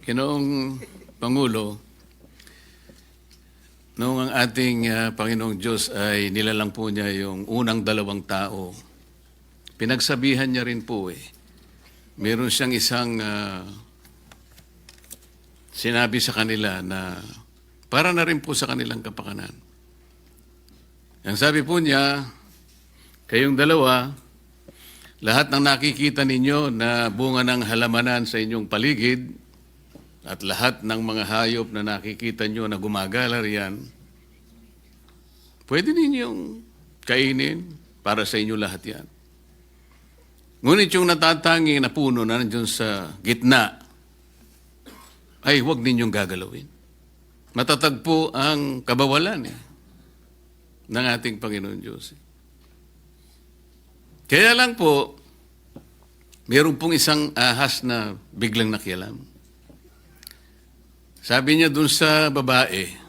Ginoong Pangulo, noong ang ating ah, Panginoong Diyos ay nilalang po niya yung unang dalawang tao, pinagsabihan niya rin po eh. Meron siyang isang ah, sinabi sa kanila na para na rin po sa kanilang kapakanan. Ang sabi po niya, kayong dalawa, lahat ng nakikita ninyo na bunga ng halamanan sa inyong paligid at lahat ng mga hayop na nakikita nyo na gumagala riyan, pwede ninyong kainin para sa inyo lahat yan. Ngunit yung natatangi na puno na nandiyon sa gitna, ay huwag ninyong gagalawin. Matatagpo ang kabawalan eh, ng ating Panginoon Diyos. eh. Kaya lang po, meron pong isang ahas na biglang nakialam. Sabi niya dun sa babae,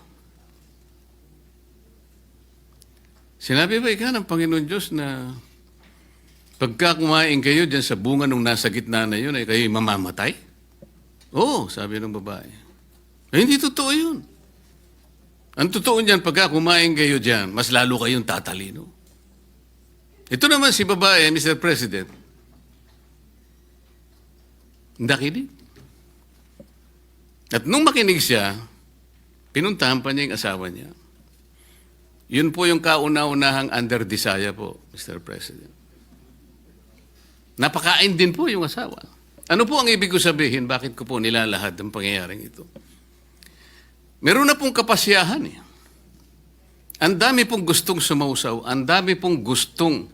Sinabi ba ikaw ng Panginoon Diyos na pagka kumain kayo dyan sa bunga nung nasa gitna na yun, ay kayo mamamatay? Oo, sabi ng babae. Eh, hindi totoo yun. Ang totoo niyan, pagka kumain kayo dyan, mas lalo kayong tatalino. Ito naman si babae, Mr. President. Nakinig. At nung makinig siya, pinuntahan pa niya yung asawa niya. Yun po yung kauna-unahang under desire po, Mr. President. Napakain din po yung asawa. Ano po ang ibig ko sabihin? Bakit ko po nilalahad ang pangyayaring ito? Meron na pong kapasyahan eh. Ang dami pong gustong sumausaw, ang dami pong gustong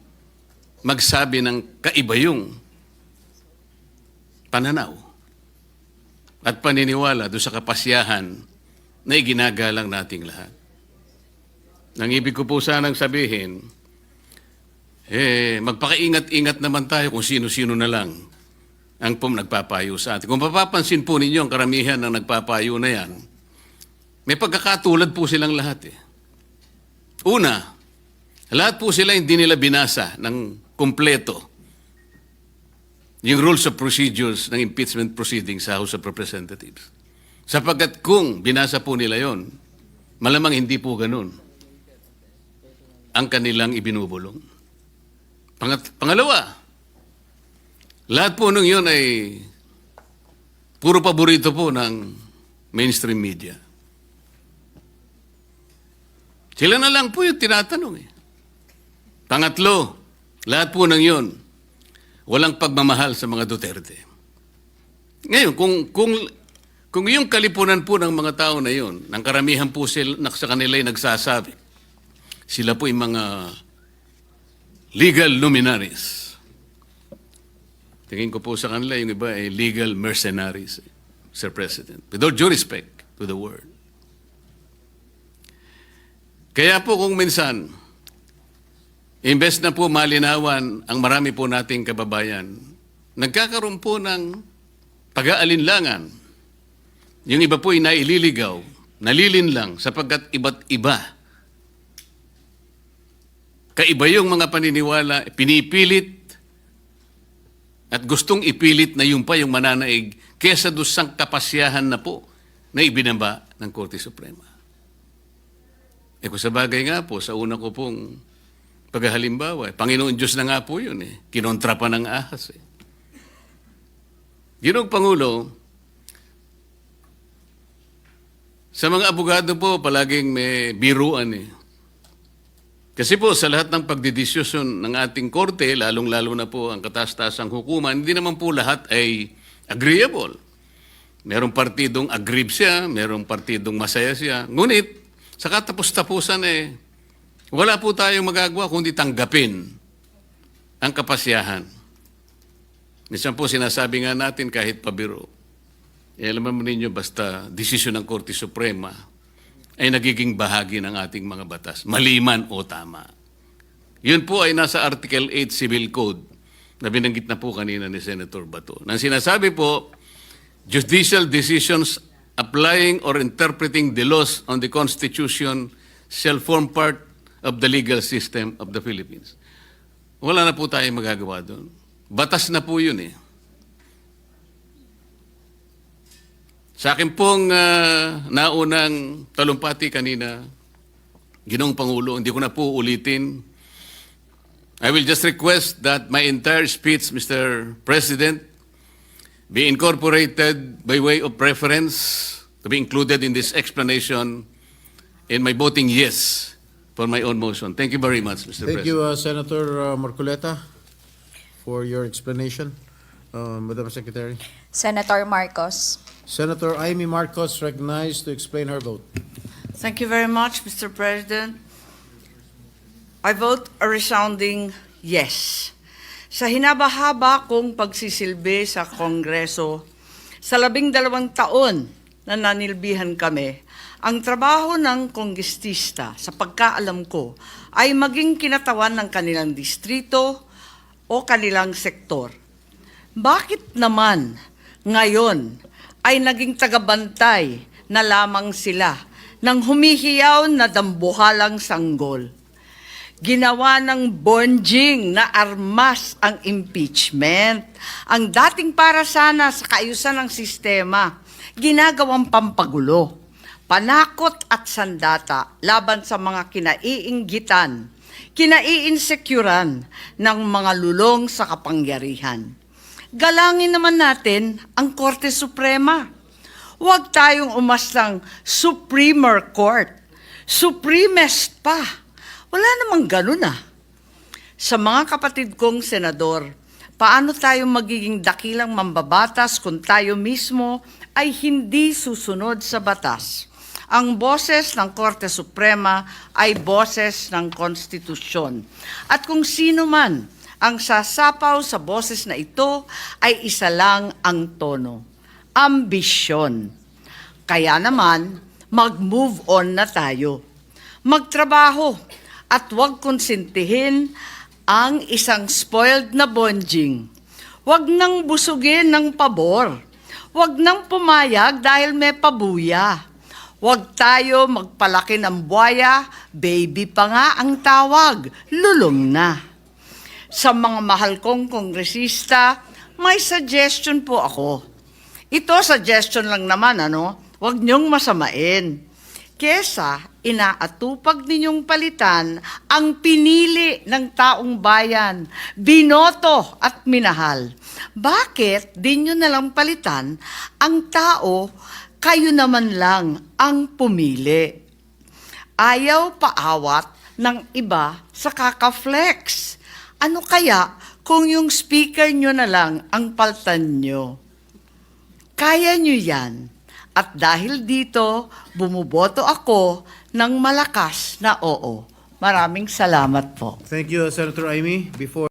magsabi ng kaiba yung pananaw at paniniwala doon sa kapasyahan na iginagalang nating lahat. Nang ibig ko po sanang sabihin, eh, magpakaingat-ingat naman tayo kung sino-sino na lang ang pong nagpapayo sa atin. Kung mapapansin po ninyo ang karamihan ng nagpapayo na yan, may pagkakatulad po silang lahat eh. Una, lahat po sila hindi nila binasa ng kumpleto yung rules of procedures ng impeachment proceedings sa House of Representatives. Sapagkat kung binasa po nila yon, malamang hindi po ganun ang kanilang ibinubulong. Pangat, pangalawa, lahat po nung yun ay puro paborito po ng mainstream media. Sila na lang po yung tinatanong eh. Pangatlo, lahat po ng yun, walang pagmamahal sa mga Duterte. Ngayon, kung, kung, kung yung kalipunan po ng mga tao na yun, ng karamihan po sila, sa kanila ay nagsasabi, sila po yung mga legal luminaries. Tingin ko po sa kanila, yung iba ay legal mercenaries, Sir President. With all due respect to the word. Kaya po kung minsan, imbes na po malinawan ang marami po nating kababayan, nagkakaroon po ng pag-aalinlangan. Yung iba po ay naililigaw, nalilinlang sapagkat iba't iba. Kaiba yung mga paniniwala, pinipilit at gustong ipilit na yung pa yung mananaig kesa dusang kapasyahan na po na ibinaba ng Korte Suprema. Eh kung sa bagay nga po, sa una ko pong paghalimbawa, eh, Panginoon Diyos na nga po yun eh. Kinontra pa ng ahas eh. Ginong Pangulo, sa mga abogado po, palaging may biruan eh. Kasi po sa lahat ng pagdidiskusyon ng ating korte, lalong-lalo na po ang katastasang hukuman, hindi naman po lahat ay agreeable. Merong partidong aggrieved siya, merong partidong masaya siya. Ngunit, sa katapos-tapusan eh, wala po tayong magagawa kundi tanggapin ang kapasyahan. Minsan po sinasabi nga natin kahit pabiro, eh, alam mo ninyo basta desisyon ng Korte Suprema ay nagiging bahagi ng ating mga batas, maliman o tama. Yun po ay nasa Article 8 Civil Code na binanggit na po kanina ni Senator Bato. Nang sinasabi po, judicial decisions applying or interpreting the laws on the Constitution shall form part of the legal system of the Philippines. Wala na po tayong magagawa doon. Batas na po yun eh. Sa akin pong ah, naunang talumpati kanina, Ginong Pangulo, hindi ko na po ulitin. I will just request that my entire speech, Mr. President, be incorporated by way of preference to be included in this explanation in my voting yes for my own motion. Thank you very much, Mr. President. Thank President. you, uh, Senator uh, Marcoleta, for your explanation. Uh, Madam Secretary. Senator Marcos. Senator Amy Marcos recognized to explain her vote. Thank you very much, Mr. President. I vote a resounding yes. Sa hinabahaba kong pagsisilbi sa Kongreso, sa labing dalawang taon na nanilbihan kami, ang trabaho ng konggestista, sa pagkaalam ko, ay maging kinatawan ng kanilang distrito o kanilang sektor. Bakit naman ngayon ay naging tagabantay na lamang sila ng humihiyaw na dambuhalang sanggol? Ginawa ng bonjing na armas ang impeachment. Ang dating para sana sa kaayusan ng sistema, ginagawang pampagulo, panakot at sandata laban sa mga kinaiinggitan, kinaiinsecuran ng mga lulong sa kapangyarihan. Galangin naman natin ang Korte Suprema. Huwag tayong umaslang Supremer Court. Supremest pa. Wala namang ganun ah. Sa mga kapatid kong senador, paano tayo magiging dakilang mambabatas kung tayo mismo ay hindi susunod sa batas? Ang boses ng Korte Suprema ay boses ng konstitusyon. At kung sino man ang sasapaw sa boses na ito ay isa lang ang tono, ambisyon. Kaya naman, mag-move on na tayo. Magtrabaho at huwag konsintihin ang isang spoiled na bonjing. Huwag nang busugin ng pabor. Huwag nang pumayag dahil may pabuya. Huwag tayo magpalaki ng buhaya, baby pa nga ang tawag, lulong na. Sa mga mahal kong kongresista, may suggestion po ako. Ito suggestion lang naman, ano? Huwag niyong masamain. Kesa inaatupag ninyong palitan ang pinili ng taong bayan, binoto at minahal. Bakit di nyo nalang palitan ang tao, kayo naman lang ang pumili? Ayaw paawat ng iba sa kakaflex. Ano kaya kung yung speaker nyo na lang ang paltan nyo? Kaya nyo yan. At dahil dito, bumuboto ako ng malakas na oo. Maraming salamat po. Thank you, Senator Amy. Before